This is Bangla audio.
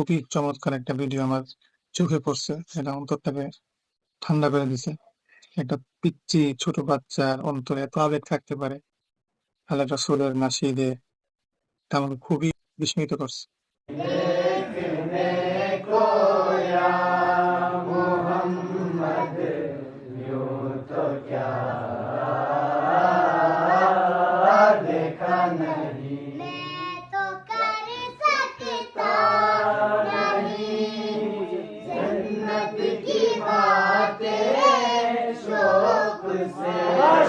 খুবই চমৎকার একটা ভিডিও আমার চোখে পড়ছে। এটা অন্তরটাকে ঠান্ডা করে দিছে। একটা পিচ্চি ছোট বাচ্চার অন্তরে এত আবেগ থাকতে পারে। আল্লাহ রাসূলের নাশিদে এটা আমাকে খুবই বিস্মিত করছে।